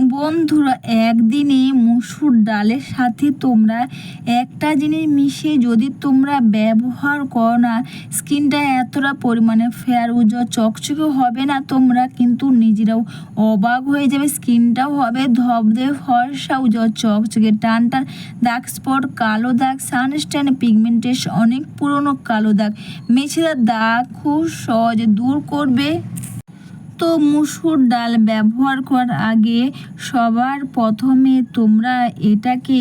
বন্ধুরা, একদিনে মুসুর ডালের সাথে তোমরা একটা জিনিস মিশিয়ে যদি তোমরা ব্যবহার করো না, স্কিনটা এতটা পরিমাণে ফেয়ার উজ্জ্বল, চকচকে হবে না, তোমরা কিন্তু নিজেরাও অবাক হয়ে যাবে, স্কিনটাও হবে ধবধে ফর্সা উজ্জ্বল, চকচকে। টান টান দাগ স্পট, কালো দাগ, সানস্ট্যান্ড পিগমেন্টেশন, অনেক পুরনো কালো দাগ। মেছেদার দাগ খুব সহজে দূর করবে। তো মুসুর ডাল ব্যবহার করার আগে সবার প্রথমে তোমরা এটাকে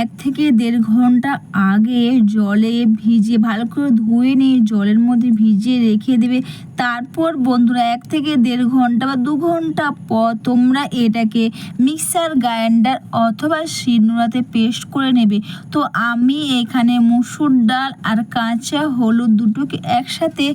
এক থেকে দেড় ঘণ্টা আগে জলে ভিজিয়ে, ভালো করে ধুয়ে নিয়ে জলের মধ্যে ভিজিয়ে রেখে দেবে। তারপর বন্ধুরা এক থেকে দেড় ঘণ্টা বা দু ঘণ্টা পর তোমরা এটাকে মিক্সার গ্রাইন্ডার অথবা শিলনোড়াতে পেস্ট করে নেবে। তো আমি এখানে মুসুর ডাল আর কাঁচা হলুদ দুটোকে একসাথে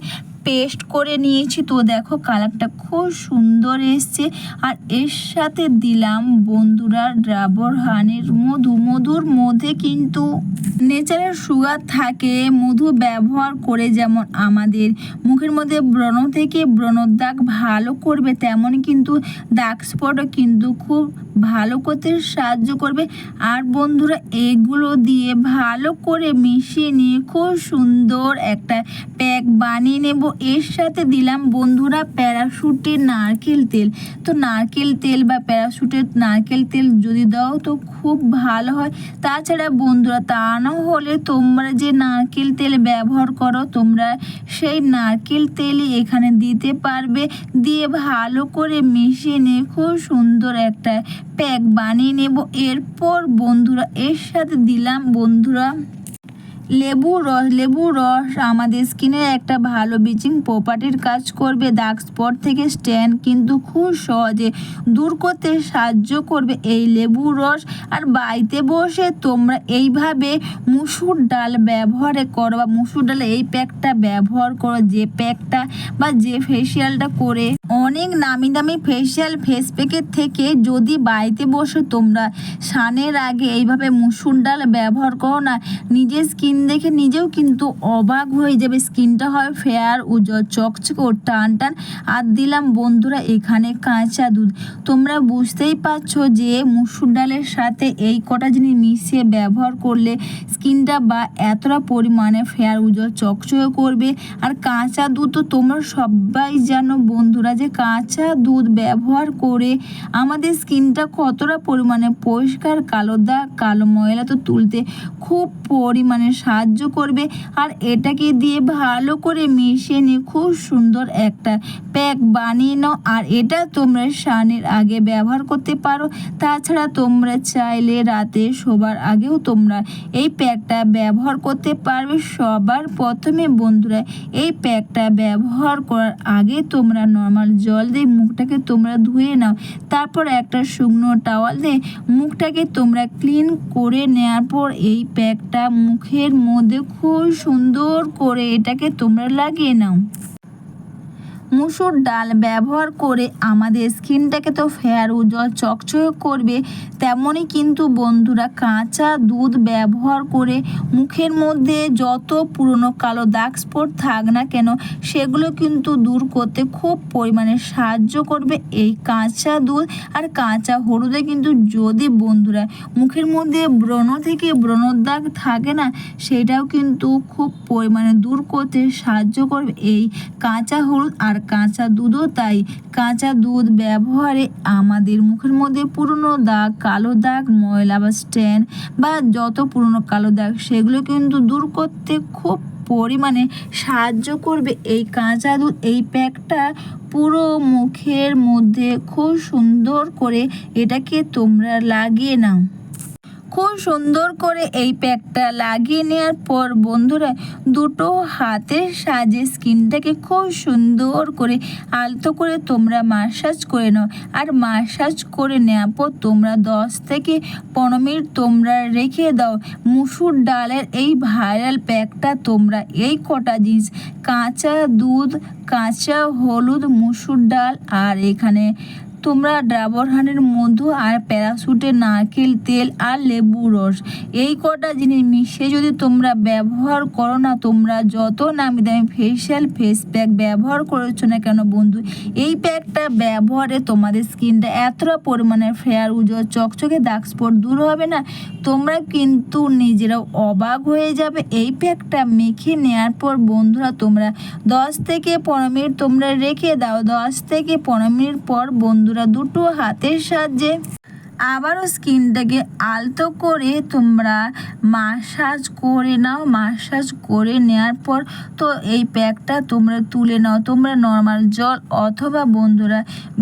পেস্ট করে নিয়েছি। তো দেখো কালারটা খুব সুন্দর এসছে। আর এর সাথে দিলাম বন্ধুরা ড্রাবর হানির মধু। মধুর মধ্যে কিন্তু নেচারের সুগার থাকে, মধু ব্যবহার করে যেমন আমাদের মুখের মধ্যে ব্রণ থেকে ব্রণর দাগ ভালো করবে, তেমন কিন্তু দাগ স্পটও কিন্তু খুব ভালো করতে সাহায্য করবে। আর বন্ধুরা এগুলো দিয়ে ভালো করে মিশিয়ে নিয়ে খুব সুন্দর একটা প্যাক বানিয়ে নেব। এর সাথে দিলাম বন্ধুরা প্যারাশুটের নারকেল তেল। তো নারকেল তেল বা প্যারাশুটের নারকেল তেল যদি দাও তো খুব ভালো হয়। তাছাড়া বন্ধুরা তা না হলে তোমরা যে নারকেল তেল ব্যবহার করো, তোমরা সেই নারকেল তেলই এখানে দিতে পারবে। দিয়ে ভালো করে মিশিয়ে নিয়ে খুব সুন্দর একটা প্যাক বানিয়ে নেব। এরপর বন্ধুরা এর সাথে দিলাম বন্ধুরা লেবু রস লেবু রস আমাদের স্কিনের একটা ভালো ব্লিচিং প্রপার্টির কাজ করবে দাগ স্পট থেকে স্ট্যান্ড কিন্তু খুব সহজে দূর করতে সাহায্য করবে এই লেবু রস। আর বাড়িতে বসে তোমরা এইভাবে মুসুর ডাল ব্যবহারে করো বা মুসুর ডালে এই প্যাকটা ব্যবহার করো, যে প্যাকটা বা যে ফেসিয়ালটা করে। অনেক নামি দামি ফেসিয়াল ফেস প্যাকের থেকে যদি বাড়িতে বসে তোমরা স্নানের আগে এইভাবে মুসুর ডাল ব্যবহার করো না, নিজের স্কিন দেখে নিজেও কিন্তু অবাক হয়ে যাবে। স্কিনটা হয় ফেয়ার, উজ্জ্বল, চকচকে ও টান টান আর দিলাম, বন্ধুরা, এখানে কাঁচা দুধ। তোমরা বুঝতেই পারছ যে মুসুর ডালের সাথে এই কটা জিনিস মিশিয়ে ব্যবহার করলে স্কিনটা বা এতটা পরিমাণে ফেয়ার, উজ্জ্বল, চকচকে করবে। আর কাঁচা দুধ তো তোমরা সবাই জানো বন্ধুরা যে কাঁচা দুধ ব্যবহার করে আমাদের স্কিনটা কতটা পরিমাণে পরিষ্কার, কালো দাগ, কালো ময়লা তো তুলতে খুব পরিমাণে সাহায্য করবে। আর এটাকে দিয়ে ভালো করে মিশিয়ে নিয়ে খুব সুন্দর একটা প্যাক বানিয়ে নাও। আর এটা তোমরা স্নানের আগে ব্যবহার করতে পারো। তাছাড়া তোমরা চাইলে রাতে শোবার আগেও তোমরা এই প্যাকটা ব্যবহার করতে পারবে। সবার প্রথমে বন্ধুরা এই প্যাকটা ব্যবহার করার আগে তোমরা নর্মাল জল দিয়ে মুখটাকে তোমরা ধুয়ে নাও। তারপর একটা শুকনো টাওয়াল দিয়ে মুখটাকে তোমরা ক্লিন করে নেওয়ার পর এই প্যাকটা মুখের মধ্যে খুব সুন্দর করে এটাকে তোমরা লাগিয়ে নাও। মুসুর ডাল ব্যবহার করে আমাদের স্কিনটাকে তো ফেয়ার উজ্জ্বল চকচকে করবে। তেমনই কিন্তু বন্ধুরা কাঁচা দুধ ব্যবহার করে মুখের মধ্যে যত পুরনো কালো দাগ স্পট থাক না কেন, সেগুলো কিন্তু দূর করতে খুব পরিমাণে সাহায্য করবে এই কাঁচা দুধ আর কাঁচা হলুদে কিন্তু যদি বন্ধুরা মুখের মধ্যে ব্রণ থেকে ব্রণর দাগ থাকে না, সেটাও কিন্তু খুব পরিমাণে দূর করতে সাহায্য করবে এই কাঁচা হলুদ আর কাঁচা দুধও তাই। কাঁচা দুধ ব্যবহারে আমাদের মুখের মধ্যে পুরনো দাগ, কালো দাগ, ময়লা বা স্ট্যান্ড বা যত পুরনো কালো দাগ, সেগুলো কিন্তু দূর করতে খুব পরিমাণে সাহায্য করবে। এই কাঁচা দুধ, এই প্যাকটা পুরো মুখের মধ্যে খুব সুন্দর করে এটাকে তোমরা লাগিয়ে নাও। খুব সুন্দর করে এই প্যাকটা লাগিয়ে নেওয়ার পর বন্ধুরা, দুটো হাতের সাজে স্কিনটাকে খুব সুন্দর করে আলতো করে তোমরা মাসাজ করে নাও। আর মাসাজ করে নেওয়ার পর তোমরা দশ থেকে পনেরো মিনিট তোমরা রেখে দাও। মুসুর ডালের এই ভাইরাল প্যাকটা তোমরা এই কটা জিনিস, কাঁচা দুধ, কাঁচা হলুদ, মুসুর ডাল আর এখানে তোমরা ডাবর হানের মধু আর প্যারাশুটের নারকেল, তেল আর লেবু রস। এই কটা জিনিস মিশিয়ে যদি তোমরা ব্যবহার করো না, তোমরা যত নামি দামি ফেসিয়াল ফেস প্যাক ব্যবহার করেছ না কেন বন্ধু, এই প্যাকটা ব্যবহারে তোমাদের স্কিনটা এতটা পরিমাণে ফেয়ার উজ্জ্বল, চকচকে দাগ স্পট দূর হবে না। তোমরা কিন্তু নিজেরাও অবাক হয়ে যাবে। এই প্যাকটা মেখে নেওয়ার পর বন্ধুরা, তোমরা দশ থেকে পনেরো মিনিট তোমরা রেখে দাও। দশ থেকে পনেরো মিনিট পর বন্ধুরা দুটো হাতের সাহায্যে আবারও স্কিনটাকে আলতো করে তোমরা মাসাজ করে নাও। মাসাজ করে নেওয়ার পর তো এই প্যাকটা তোমরা তুলে নাও। তোমরা নর্মাল জল অথবা বন্ধুরা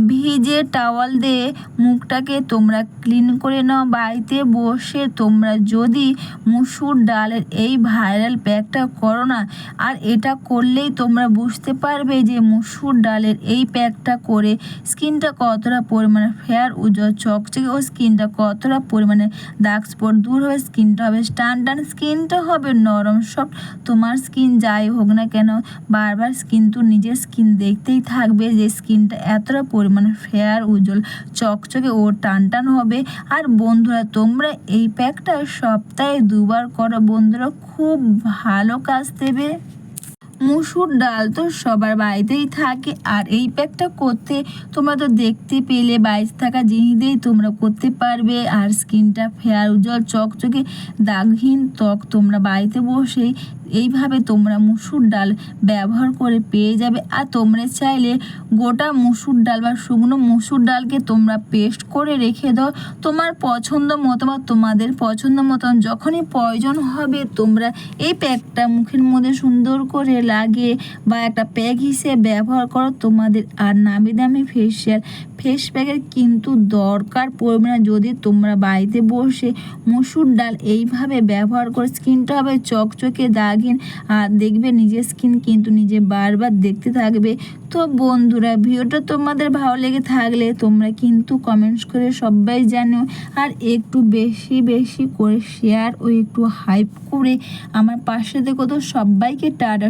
ভিজে টাওয়াল দিয়ে মুখটাকে তোমরা ক্লিন করে নাও। বাড়িতে বসে তোমরা যদি মুসুর ডালের এই ভাইরাল প্যাকটা করো না, আর এটা করলেই তোমরা বুঝতে পারবে যে মুসুর ডালের এই প্যাকটা করে স্কিনটা কতটা পরিমাণে ফেয়ার উজ্জ্বল, চকচকে ও স্কিনটা কতটা পরিমাণে দাগ স্পট দূর হবে, স্কিনটা হবে টান টান স্কিনটা হবে নরম সফট তোমার স্কিন যাই হোক না কেন, বারবার কিন্তু নিজের স্কিন দেখতেই থাকবে যে স্কিনটা এতটা পরিমাণে ফেয়ার উজ্জ্বল, চকচকে ও টান টান হবে। আর বন্ধুরা, তোমরা এই প্যাকটা সপ্তাহে দুবার করো। বন্ধুরা, খুব ভালো কাজ দেবে। মুসুর ডাল তো সবার বাড়িতেই থাকে। আর এই প্যাকটা করতে তোমরা তো দেখতে পেলে, বাইরে থাকা জিনিস তোমরা করতে পারবে। আর স্কিনটা ফেয়ার, উজ্জ্বল, চকচকে, দাগহীন ত্বক তোমরা বাড়িতে বসেই এইভাবে তোমরা মুসুর ডাল ব্যবহার করে পেয়ে যাবে। আর তোমরা চাইলে গোটা মুসুর ডাল বা শুকনো মুসুর ডালকে তোমরা পেস্ট করে রেখে দাও। তোমার পছন্দ মতো বা তোমাদের পছন্দ মতন যখনই প্রয়োজন হবে, তোমরা এই প্যাকটা মুখের মধ্যে সুন্দর করে লাগিয়ে বা একটা প্যাক হিসেবে ব্যবহার করো, তোমাদের আর নামি দামি ফেসিয়াল ফেস প্যাকের কিন্তু দরকার পড়বে না। যদি তোমরা বাড়িতে বসে মসুর ডাল এইভাবে ব্যবহার করে স্কিনটা হবে চকচকে দাগিন আর দেখবে নিজের স্কিন কিন্তু নিজে বারবার দেখতে থাকবে। তো বন্ধুরা, ভিডিওটা তোমাদের ভালো লেগে থাকলে তোমরা কিন্তু কমেন্টস করে সবাই জানো আর একটু বেশি বেশি করে শেয়ার ও একটু হাইপ করে আমার পাশে দেখো তো সবাইকে টাটা